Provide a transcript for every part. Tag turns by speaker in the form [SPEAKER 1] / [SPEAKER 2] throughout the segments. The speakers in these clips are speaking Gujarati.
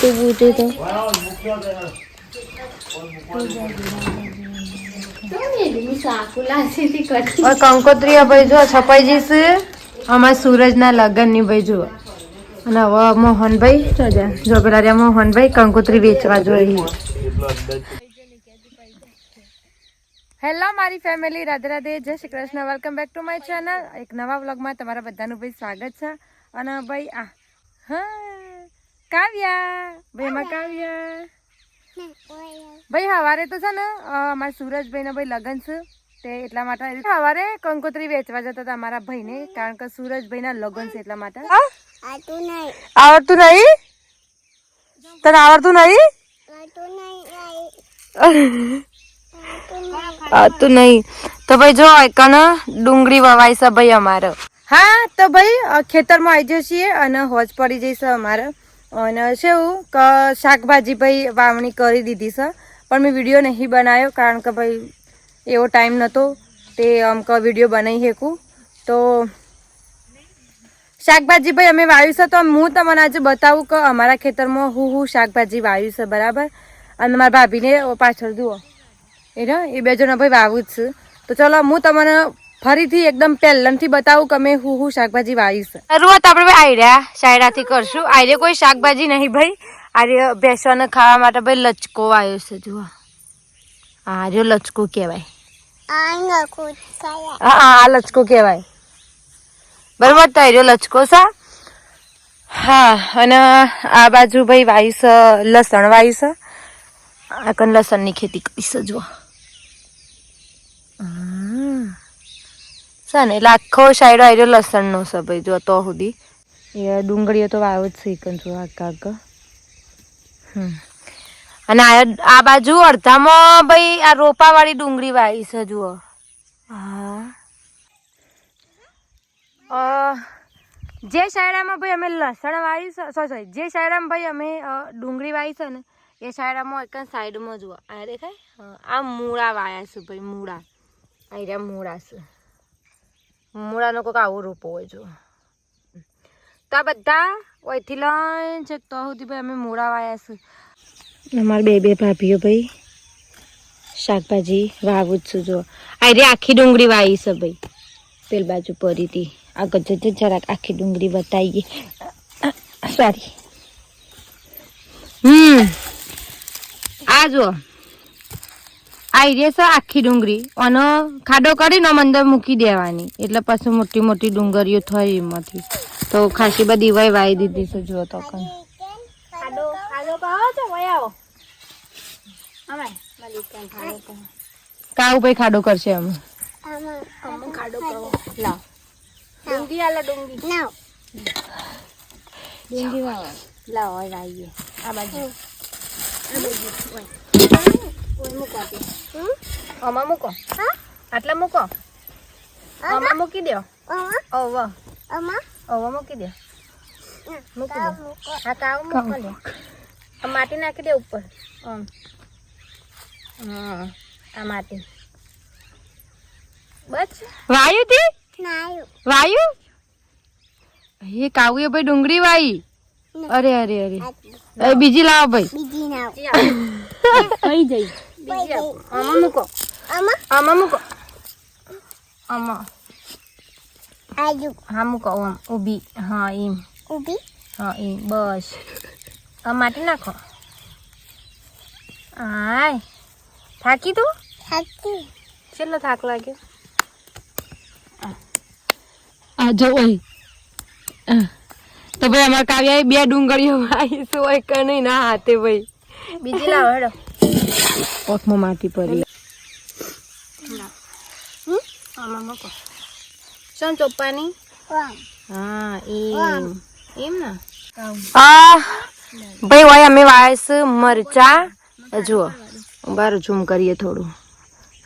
[SPEAKER 1] તું પૂછે તો કંકોત્રી ભાઈ જો છપાઈ જઈશ. અમાર સૂરજના લગ્નની ભાઈ જુઓ. અને હવે મોહનભાઈ જો જા મોહનભાઈ કંકોત્રી વેચવા જોઈએ હેલો મારી family Radhe Radhe, Jai Shri Krishna. Welcome back to my channel એક નવા વ્લોગમાં તમારા બધાનું ભાઈ સ્વાગત છે. અને ભાઈ, આ, હા કાવ્યા. ભાઈ એમાં કાવ્યા. ભાઈ હવારે તો છે ને અમારા સુરજભાઈ ભાઈ લગ્ન છે તે એટલા માટે સવારે કંકોત્રી વેચવા જતા હતા અમારા ભાઈને કારણ કે સુરજભાઈ ના લગ્ન છે એટલા માટે. આવડતું નહીં? તને આવડતું નહીં? આવતું નહીં તો ભાઈ જો કન ડુંગળી વવાય છે ભાઈ અમારે. હા તો ભાઈ ખેતરમાં આવી જઈએ અને હોજ પડી જઈશે અમારે. અને શું, કે, શાકભાજી ભાઈ વાવણી કરી દીધી છે. પણ મેં વીડિયો નહીં બનાવ્યો, કારણ કે ભાઈ એવો ટાઈમ નહોતો તે આમ કે વીડિયો બનાવી શકું. તો શાકભાજી ભાઈ અમે વાવ્યું છે, તો હું તમને આજે બતાવું કે અમારા ખેતરમાં હું હું શાકભાજી વાવ્યું છે, બરાબર? અને મારા ભાભીને પાછળ જુઓ. એ એ બે જણા ભાઈ વાવું જ છે. તો ચલો, હું તમને ફરીથી એકદમ પહેલાંથી બતાવું કે અમે હું હું શાકભાજી વાવીશ શરૂઆત આપણે ભાઈ આયર્યા શાયરાથી કરશું. આયરે કોઈ શાકભાજી નહીં ભાઈ. આર્ય બેસવાને ખાવા માટે ભાઈ લચકો વાવ્યો છે, જુઓ. આ રહ્યો લચકો કહેવાય. હા હા, આ લચકો કહેવાય. બરોબર, તો આર્યો લચકો છે. હા, અને આ બાજુ ભાઈ વાયુ લસણ વાયુ છે. આ કન લસણની ખેતી કરીશ, જુઓ. હમ. છે ને એટલે આખો સાઈડ આર્યો લસણનો છે ભાઈ જો તો સુધી. એ ડુંગળીઓ તો વાવ જ છે કન જો આખા આખા. અને આ આ બાજુ અડધામાં ભાઈ આ રોપાવાળી ડુંગળી વાવી છે જુઓ. હા. જે શાયરામાં ભાઈ અમે લસણ વાવી છે સોરી સોરી જે શાયરામાં ભાઈ અમે ડુંગળી વાવી છે ને એ શાયરામાં એક સાઈડમાં જુઓ. આ દેખાય? આ મૂળા વાયા છે ભાઈ મૂળા. આ રહ્યા મૂળા છે. મૂળાનો કોઈક આવો રૂપો હોય જો તો આ બધા ઓયથી લઈને છે તો સુધી ભાઈ અમે મૂળા વાયા છે. અમારા બે બે ભાભીઓ ભાઈ. શાકભાજી વાવું જ છું જો. આ રે આખી ડુંગળી વાવી છે ભાઈ. પેલ બાજુ પડી હતી. આ ગજત જરાક આખી ડુંગળી બતાવીએ. Sorry hmm. આ જો આ રે છે આખી ડુંગળી. અને ખાડો કરીને આમ અંદર મૂકી દેવાની. એટલે પછી મોટી મોટી ડુંગળીઓ થઈ એમાંથી. તો ખાસી બધી વય વાઈ દીધી છે જો તો કઈ કાવું ભાઈ ખાડો કરશે અમે આમાં મૂકો. આટલા મૂકો. આમાં? મૂકી દો. ઓવ. ઓવ મૂકી દો. મૂકી દો. આ કાવ મૂકો દે આ માટી નાખી દે ઉપર. આમ હા આ માટી. બસ. વાયુ થી વાયુ? એ કાવું એ ભાઈ ડુંગળી વાઈ. અરે અરે અરે. બીજી લાવો ભાઈ. જઈ. આમાં મૂકો. આમાં? મૂકો. આમાં. હા મૂકો આમ ઊભી. હા એમ. હા એમ. બસ. આ માટી નાખો. આય. થાકી તું? કેટલો થાક લાગ્યો? આ જો ઓય તો ભાઈ અમારા કાવ્યા બે ડુંગળીઓ આવી શું હોય કે નહીં? ના હાથે ભાઈ. બીજી લાવો હેડો. ઓખમાં માટી પડી. શું ચોપ્પાની? હા એમ. એમ ને? ભાઈ હોય અમે વાયસ મરચા. જુઓ બાર ઝૂમ કરીએ થોડું.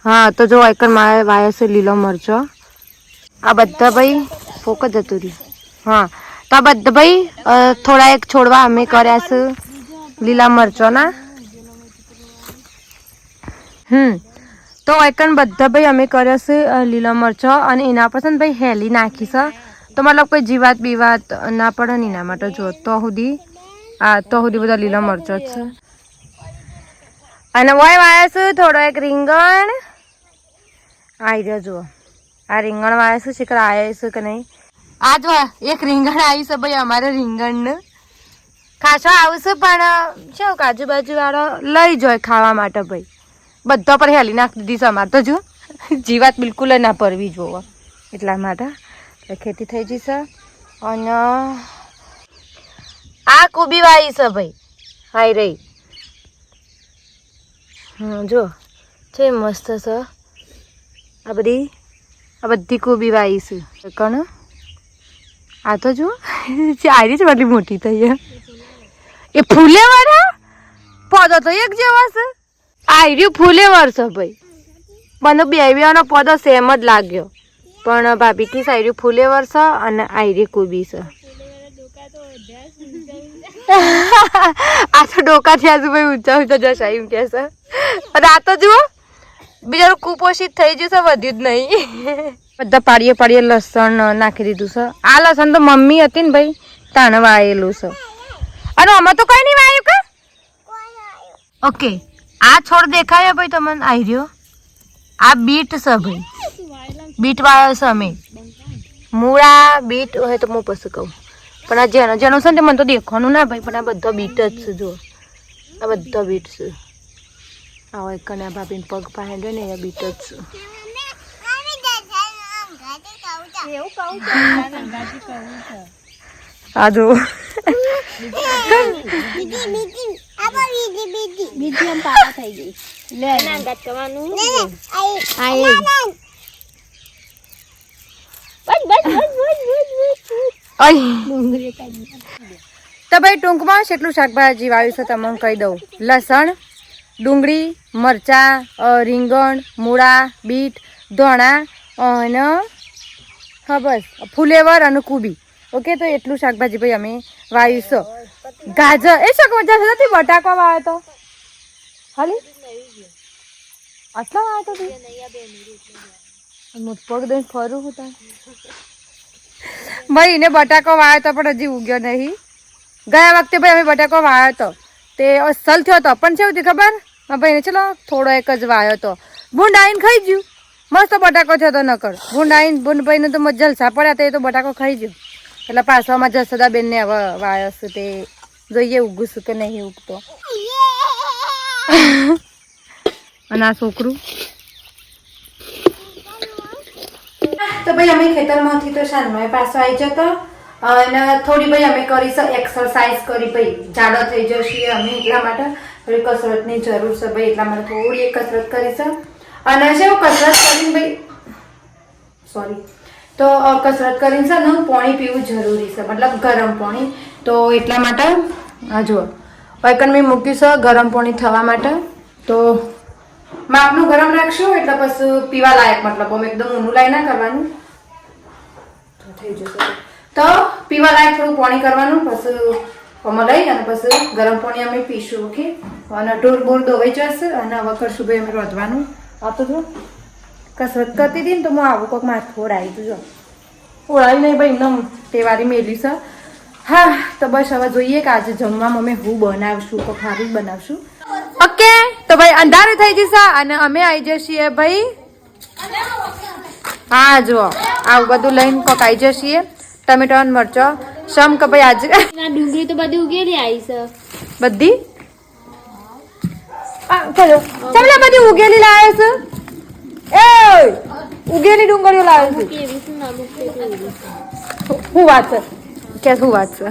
[SPEAKER 1] હા તો જો એકર મારે વાયસ લીલો મરચો. આ બધા ભાઈ ફોક જ હતું રહ્યું હા તો આ બધા ભાઈ થોડા એક છોડવા અમે કર્યા છે લીલા મરચોના. હમ. તો એકન બધા ભાઈ અમે કર્યા છે લીલા મરચો અને એના પર છે ભાઈ હેલી નાખી છે. તો મતલબ કોઈ જીવાત બીવાત ના પડે ને એના માટે જો, તો સુધી આ, તો સુધી બધા લીલા મરચો છે. અને વય વાયા થોડો એક રીંગણ. આવી રહ્યો જુઓ. આ રીંગણ વાયા છું, શીખર આવ્યા છું કે નહીં? આ જો એક રીંગણ આવી છે ભાઈ અમારે રીંગણ ખાસો આવશે પણ શું કાજુ વાળો લઈ જાય ખાવા માટે ભાઈ. બધા પર હેલી નાખી દીધી છે, અમારે તો જો. જીવાત બિલકુલ ના પરવી જોવો. એટલા માટે એટલે ખેતી થઈ જશે અને આ કુબી વાઈ છે ભાઈ. હાઈ રહી જો. છે, મસ્ત છે. આ બધી આ બધી કુબી વાઈ છે. કણ? આ તો જો. ચારી જ બધી મોટી થઈ છે. એ ફૂલે વાળા પોદો તો એક જેવા છે. આયર્યું ફૂલે વરસે ભાઈ. મને બેવ્યાનો પોદો સેમ જ લાગ્યો. પણ ભાભી કી સાયર્યું ફૂલે વરસો અને આયરી કુબી છે આ તો ડોકા થયા છે ભાઈ ઊંચા ઊંચા જશા એમ કે છે અને આ તો જુઓ બિચારું કુપોષિત થઈ છે વધ્યું જ નહીં. બધા પાડીએ પાડીએ લસણ નાખી દીધું છે. આ લસણ તો મમ્મી હતી ને ભાઈ તાણે વાયેલું છે. અને આમાં તો કઈ નહીં વાયું કે? ઓકે. આ છોડ દેખાય ભાઈ તમને? આવી રહ્યો? આ બીટ છે ભાઈ. બીટ વાળો છે અમે. મૂળા બીટ હોય તો હું પછી કહું. પણ આ જેનો જેનો છે ને મને તો દેખવાનું ના ભાઈ, પણ આ બધો બીટ જ છે જો આ બધો બીટ છે. આવો એક કન્યા ભાભીને પગ પાસે ને એ બીટ જ છે. આ જો અહીં તો ભાઈ ટૂંકમાં કેટલું શાકભાજી વાવ્યું છે તમને કહી દઉં. લસણ, ડુંગળી, મરચાં રીંગણ, મૂળા, બીટ, ધોણા અને, હા, બસ. ફુલેવર અને કુબી. ઓકે, તો એટલું શાકભાજી ભાઈ અમે વાવીશું. ગાજર, એ શાકભાજી નથી બટાકા વાવે તો. ખાલી? આટલા વાવે તો પગ દઈને ફરું હું તાર. ભાઈ, એને બટાકો વાવ્યો તો પણ હજી ઉગ્યો નહીં. ગયા વખતે ભાઈ અમે બટાકો વાવ્યો હતો તે અસલ થયો હતો પણ છે ખબર? મારા ભાઈને ચલો, થોડો એક જ વાયો હતો ભૂંડ આવીને ખાઈ ગયું. મસ્ત બટાકો થયો હતો નકર. ભૂંડ આવીને ભૂંડ ભાઈને તો મજા જલસા પડ્યા તો એ તો બટાકો ખાઈ ગયો. એટલે પાછળમાં જસોદા બેનને હવે વાયસ તે જોઈએ, ઉગું કે નહીં ઉગતો. અને આ છોકરું? તો ભાઈ અમે ખેતરમાંથી તો શાનમાં પાછો આવી જતો. અને થોડી ભાઈ અમે કરી એક્સરસાઇઝ કરી ભાઈ. જાડો થઈ જશે અમે એટલા માટે. થોડી કસરતની જરૂર છે ભાઈ, એટલા માટે થોડી કસરત કરી છે અને છે કસરત કરીને ભાઈ સોરી તો કસરત કરીને છે પાણી પીવું જરૂરી છે, મતલબ ગરમ પાણી. તો એટલા માટે, આ જુઓ વૈકન મેં મૂક્યું છે, ગરમ પાણી થવા માટે. તો, માપનું ગરમ રાખશું એટલે પછી પીવા લાયક મતલબ આમ એકદમ ઊનું લાઈ ના કરવાનું. તો થઈ જશે. તો, પીવા લાયક થોડું પાણી કરવાનું પછી અમે લઈ અને પછી ગરમ પાણી અમે પીશું, ઓકે? અને ઢોર બોર દોવાઈ જશે અને હવે કરશું ભાઈ અમે રોધવાનું. આ તો? જો કસરત કરતી હતી ને તો હું આવું કોઈક માથું ઓળાવી તું જો. ઓળાવી નહીં ભાઈ એકદમ તેવારી મેલી છે. હા તો બસ હવે જોઈએ કે આજે જમવામાં અમે હું બનાવશું તો સારું જ બનાવશું. ઓકે તો ભાઈ અંધારું થઈ જશે અને અમે આવી જઈએ ભાઈ. હા જુઓ આવું બધું લઈને કોક આવી જઈએ ટમેટો અને મરચો. સમ કે ભાઈ આજે
[SPEAKER 2] ડુંગળી તો બધી ઉગેલી આવી છે.
[SPEAKER 1] બધી? ચલો. ચમલા બધી ઉગેલી લાવે છે? એ ઉગેલી ડુંગળીઓ લાવે છે.
[SPEAKER 2] શું
[SPEAKER 1] વાત છે? કે શું વાત છે?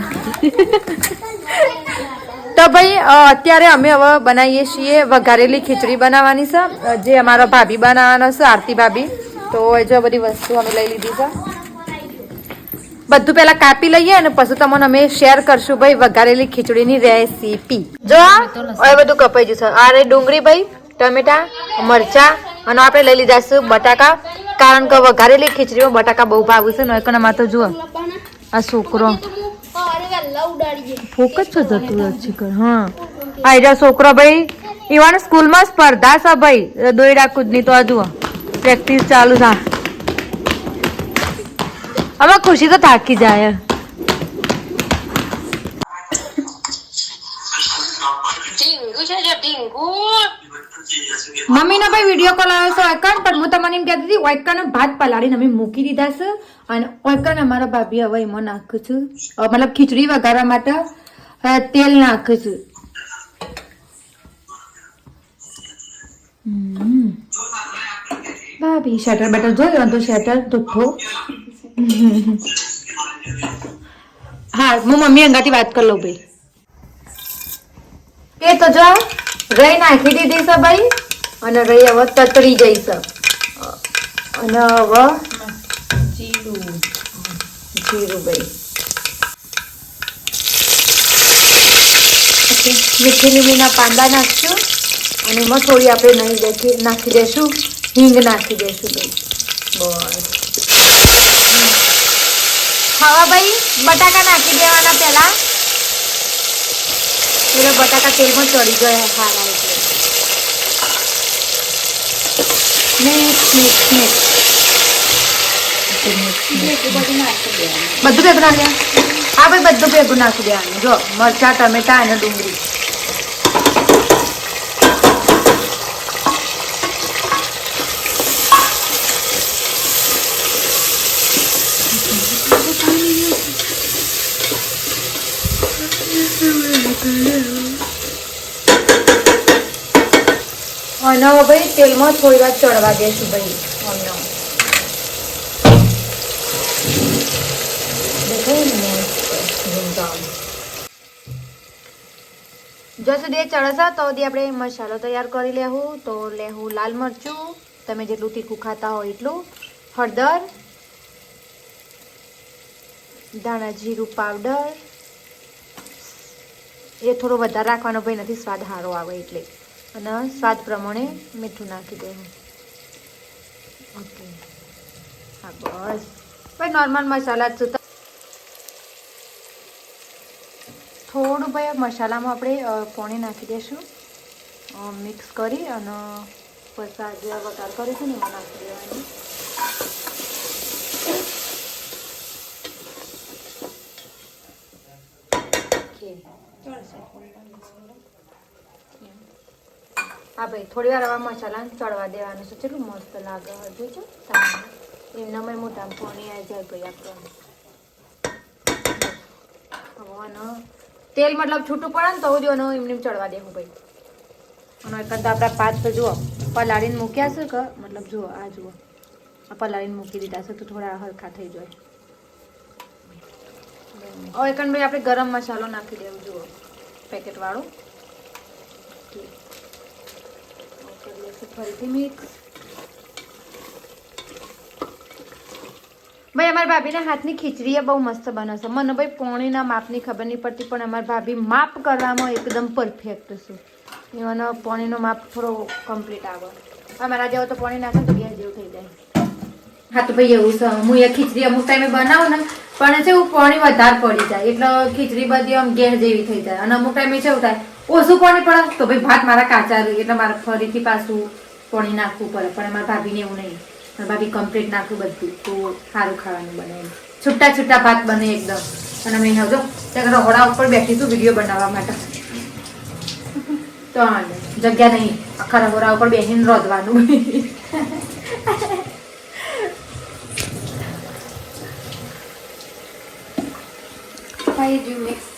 [SPEAKER 1] તો ભાઈ અત્યારે અમે હવે બનાવીએ છીએ વઘારેલી ખીચડી બનાવવાની છે જે અમારો ભાભી બનાવવાનો છે આરતી ભાભી. તો એ જો બધી વસ્તુ અમે લઈ લીધી છે. બધું પેલા કાપી લઈએ અને પછી તમને અમે શેર કરશું ભાઈ વઘારેલી ખીચડીની રેસીપી. જો એ બધું કપાઈ જશે. આ રે ડુંગળી ભાઈ ટમેટા મરચા અને આપણે લઈ લીધા છે બટાકા. કારણ કે વઘારેલી ખીચડીમાં બટાકા બહુ ભાવું છે ને એમાં તો જુઓ. આ છોકરો. ફોક જ છે જતું હા. આ છોકરો ભાઈ, ઈવાન સ્કૂલમાં સ્પર્ધા છે ભાઈ. દોયડા કૂદની તો આ જુઓ. પ્રેક્ટિસ ચાલુ છે. હવે ખુશી તો થાકી જાય. મમ્મીનો ભાઈ વીડિયો કોલ આવ્યો છે ઓયકન પણ હું તમને એમ કહેતી હતી ઓયકન ભાત પલાળીને અમે મૂકી દીધા છે. અને ઓયકન અમારા ભાભી હવે એમાં નાખું છું. મતલબ ખીચડી વઘારવા માટે તેલ નાખું છું. ભાભી શટર બેટર જોયો તો શટર તુઠ્ઠો હા, હું મમ્મી અંગાથી વાત કરી લઉં, ભાઈ. એ તો જો. રઈ નાખી દીધી છે ભાઈ, અને રહી હવે તતરી જઈ અને હવે જીરું જીરું ભાઈ મીઠી લીમડીના પાંદા નાખશું, અને એમાં થોડી આપણે નહીં દેખી, નાખી દેશું, હિંગ નાખી દેશું ભાઈ. બસ. ખાવા ભાઈ, બટાકા નાખી દેવાના પહેલા. એટલે બટાકા તેલમાં ચડી ગયા સારા એટલે. બધું ભેગું નાખી હા ભાઈ બધું ભેગું નાખી દેવાનું. જો મરચા ટમેટા અને ડુંગળી. અને હવે ભાઈ, તેલમાં થોડી વાર ચડવા દેશું ભાઈ. અમને. જો સુધી એ ચડશે તો સુધી આપણે મસાલો તૈયાર કરી લેવું તો લેવું લાલ મરચું. તમે જેટલું તીખું ખાતા હો એટલું. હળદર. ધાણા જીરું પાવડર. એ થોડો વધારે રાખવાનો ભાઈ, નથી સ્વાદ સારો આવે એટલે. અને સ્વાદ પ્રમાણે મીઠું નાખી દેવું. ઓકે. હા, બસ. ભાઈ નોર્મલ મસાલા જ છે. થોડું ભાઈ મસાલામાં આપણે પોણી નાખી દઈશું મિક્સ કરી અને પછી જે વઘાર કરીશું ને, એમાં નાખી દેવાની. હા ભાઈ, થોડી વાર આવા મસાલા ચડવા દેવાનું છે. કેટલું મસ્ત લાગે હજુ છે? એમનામાં મોટા પાણી આવી જાય ભાઈ આપણને. ભગવાન તેલ મતલબ છૂટું પડે ને તો જ એનો એમને એમ ચડવા દેવું ભાઈ. અને એક તો આપણા પાંચ તો જુઓ, પલાળીને મૂક્યા છે કે? મતલબ જુઓ, આ જુઓ. આ પલાળીને મૂકી દીધા છે તો થોડા હરખા થઈ જાય. એકન ભાઈ આપણે ગરમ મસાલો નાખી દેવું, જુઓ પેકેટ વાળું કરી ફરીથી મિક્સ ભાઈ, અમારા ભાભીના હાથની ખીચડી એ બહુ મસ્ત બનાવશે મને ભાઈ પોણીના માપની ખબર નહીં પડતી, પણ અમારા ભાભી માપ કરવામાં એકદમ પરફેક્ટ છે. એવાનો પોણીનો માપ થોડો કમ્પ્લીટ આવે. અમારા જેવો તો પોણી નાખે તો ગેસ જેવું થઈ જાય. હા, તો ભાઈ એવું છે. હું એ ખીચડી અમુક ટાઈમે બનાવું ને, પણ છે હું પોણી વધારે પડી જાય. એટલે ખીચડી બધી આમ ગેસ જેવી થઈ જાય. અને અમુક ટાઈમે કેવું થાય ઓછું પાણી? પડે તો ભાઈ ભાત મારા કાચા એટલે મારે ફરીથી પાછું પાણી નાખવું પડે. પણ મારા ભાભીને એવું નહીં. મારા ભાભી કમ્પ્લીટ નાખવું બધું. તો સારું ખાવાનું બને છૂટા છૂટા ભાત બને એકદમ. અને મેં હવે જો, ત્યાં રહોડા ઉપર બેઠી છું વીડિયો બનાવવા માટે. તો જગ્યા નહીં. આખા રહોડા ઉપર બેસીને રોધવાનું How you do mix?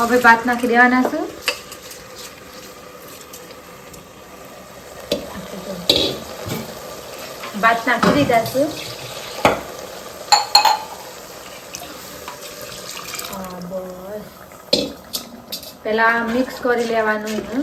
[SPEAKER 1] હવે ભાત નાખી દેવાના છું. ભાત નાખી દીધા છું. પેલા મિક્સ કરી લેવાનું એનું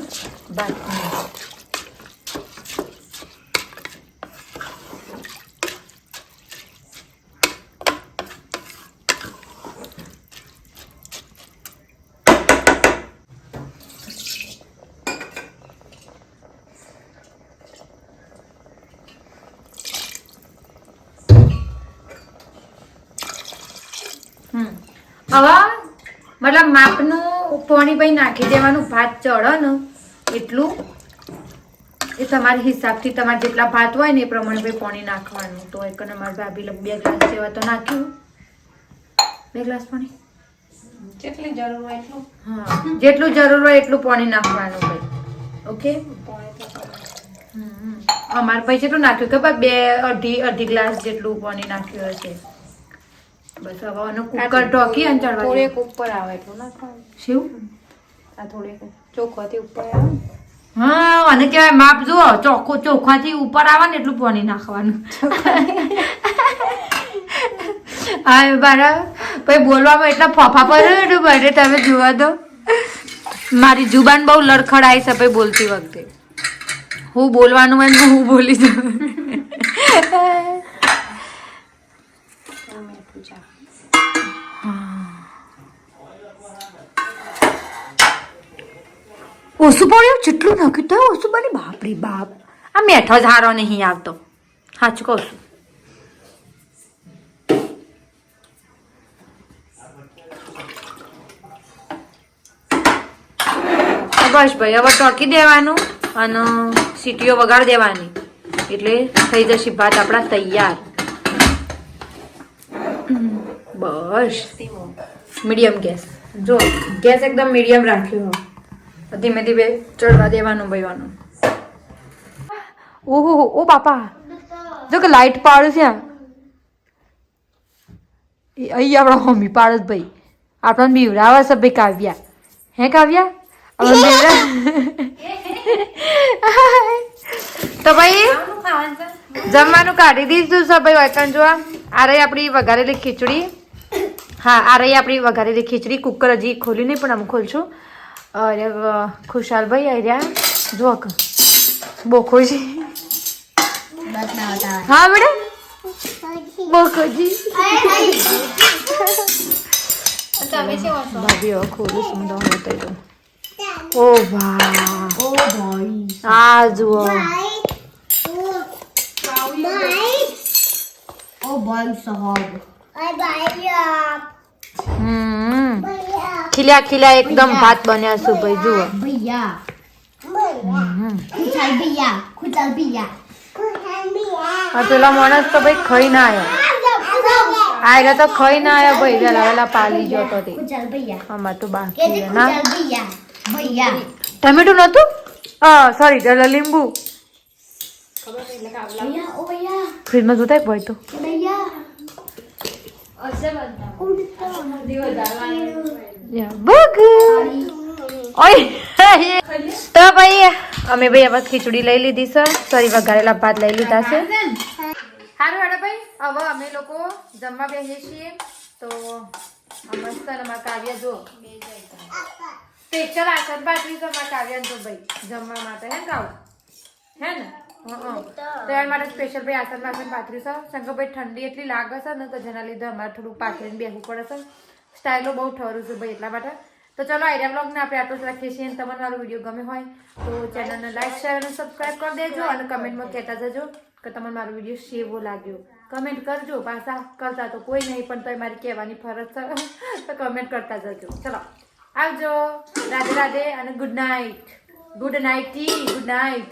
[SPEAKER 1] હવે મતલબ માપનું પાણી ભાઈ નાખી દેવાનું ભાત ચડે ને એટલું. એ તમારા હિસાબથી તમારે જેટલા ભાત હોય ને એ પ્રમાણે ભાઈ પાણી નાખવાનું. તો એક અમારા ભાભી બે ગ્લાસ જેવા તો નાખ્યું. બે ગ્લાસ પાણી?
[SPEAKER 3] જેટલી જરૂર હોય એટલું.
[SPEAKER 1] હા જેટલું જરૂર હોય એટલું પાણી નાખવાનું ભાઈ ઓકે? અમારે ભાઈ જેટલું નાખ્યું ખબર? બે અઢી અઢી ગ્લાસ જેટલું પાણી નાખ્યું હશે. બસ હવે કુકર ઢોકી અને ચડવા
[SPEAKER 3] થોડેક ઉપર આવે એટલું નાખવાનું
[SPEAKER 1] શિવ
[SPEAKER 3] આ થોડેક ચોખ્ખાથી ઉપર આવે.
[SPEAKER 1] હા અને કહેવાય માપ જુઓ ચોખ્ખું ચોખાથી ઉપર આવે ને એટલું પાણી નાખવાનું. હા મારા ભાઈ બોલવામાં એટલા ફફા પડે એટલું ભાઈ તમે જોવા દો. મારી જુબાન બહુ લડખડાય છે ભાઈ બોલતી વખતે. હું બોલવાનું હોય ને હું બોલી જાઉં.
[SPEAKER 3] મીઠું ચા
[SPEAKER 1] ઓછું પડ્યું? જેટલું નાખ્યું તો ઓછું બની બાપરી બાપ. આ મેઠો જ હારો નહીં આવતો. સાચું કહું છું. બસ ભાઈ, હવે ટોકી દેવાનું અને સીટીઓ વગાડી દેવાની. એટલે થઈ જશે ભાત આપણા તૈયાર. બસ મીડિયમ ગેસ. જો, ગેસ એકદમ મીડિયમ રાખ્યો હો ધીમે ધીમે ચડવા દેવાનું ભાઈવાનું ઓહો ઓ બાપા. જો કે લાઈટ પાડું છે અહીં આપણા મમ્મી પાડો ભાઈ. આપણને બીવરાવે છે ભાઈ કાવ્યા. હે કાવ્યા? તો ભાઈ, જમવાનું કાઢી દીધું છે ભાઈ વાયકણ જોવા. આ રહી આપણી વઘારેલી ખીચડી. હા આ રહી આપણી વઘારેલી ખીચડી કુકર હજી ખોલી નહીં પણ આમ ખોલશું. અરે ખુશાલ ખુશાલભાઈ આવ્યા જો ક બહુ ખુશી હા
[SPEAKER 2] મેડમ ઓછો
[SPEAKER 1] ભાભી હવે ખોલું છું તો હું તો ઓ વાહ આ જુઓ ખીલ્યા ખીલ્યા એકદમ ભાત બન્યા છું ભાઈ જુઓ. આ પેલા માણસ તો ભાઈ ખાઈ ના આવ્યો આયરા તો ખાઈ ના આવ્યો ભાઈ જરા પેલા પાલી ગયો તો તે. આમાં તો બાકી છે ના? ટમેટું નતું સોરી લીંબુ. ફ્રીજમાં જોતા ભાઈ તો. તો ભાઈ અમે ભાઈ હવે ખીચડી લઈ લીધી છે સોરી વઘારેલા ભાત લઈ લીધા છે સારું હેડો ભાઈ હવે અમે લોકો જમવા બેસીએ છીએ તો મસ્ત અમારા જો સ્પેશિયલ આસન પાટવી છે અમારા કાવ્ય તો ભાઈ જમવા માટે હે કાવ હે ને. તો એના માટે સ્પેશિયલ ભાઈ આસન પાસન પાથર્યું છે. શંકરભાઈ ઠંડી એટલી લાગે છે ને તો જેના લીધે અમારે થોડું પાથરીને બેસવું પડે છે. સ્ટાઇલો બહુ ઠરું છે ભાઈ એટલા માટે. તો ચલો આઈડિયા બ્લોગને આપણે આટલું જ રાખીએ છીએ. તમને મારો વીડિયો ગમે હોય તો ચેનલને લાઈક શેર અને સબસ્ક્રાઈબ કરી દેજો અને કમેન્ટમાં કહેતા જજો કે તમને મારો વીડિયો સેવો લાગ્યો. કમેન્ટ કરજો પાછા. કરતા તો કોઈ નહીં પણ તોય મારી કહેવાની ફરજ છે. તો કમેન્ટ કરતા જજો. ચલો આવજો. રાધે રાધે અને good night good night good night